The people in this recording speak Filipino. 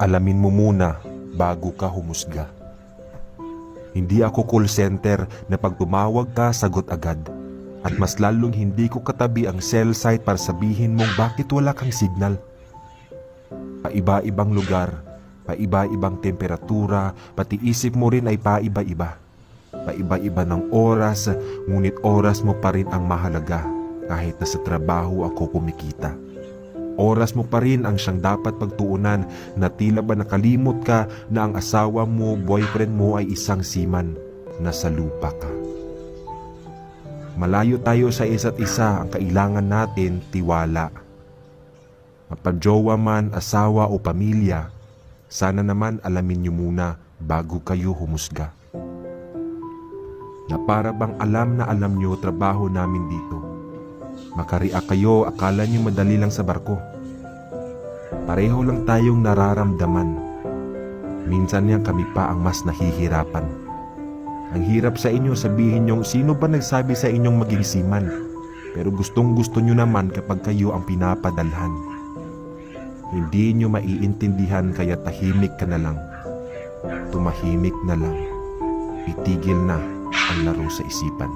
Alamin mo muna bago ka humusga. Hindi ako call center na pag tumawag ka, sagot agad. At mas lalong hindi ko katabi ang cell site para sabihin mong bakit wala kang signal. Paiba-ibang lugar, paiba-ibang temperatura, pati isip mo rin ay paiba-iba. Paiba-iba ng oras, ngunit oras mo pa rin ang mahalaga kahit na sa trabaho ako kumikita. Oras mo pa rin ang siyang dapat pagtuunan na tila ba nakalimot ka na ang asawa mo, boyfriend mo ay isang siman na sa lupa ka. Malayo tayo sa isa't isa ang kailangan natin tiwala. Mapajowa man, asawa o pamilya, sana naman alamin niyo muna bago kayo humusga. Na para bang alam na alam niyo trabaho namin dito. Makariak kayo, akala niyo madali lang sa barko. Pareho lang tayong nararamdaman. Minsan yan kami pa ang mas nahihirapan. Ang hirap sa inyo sabihin niyong sino ba nagsabi sa inyong maging siman. Pero gustong gusto niyo naman kapag kayo ang pinapadalhan. Hindi niyo maiintindihan kaya tahimik ka na lang. Tumahimik na lang. Itigil na ang laro sa isipan.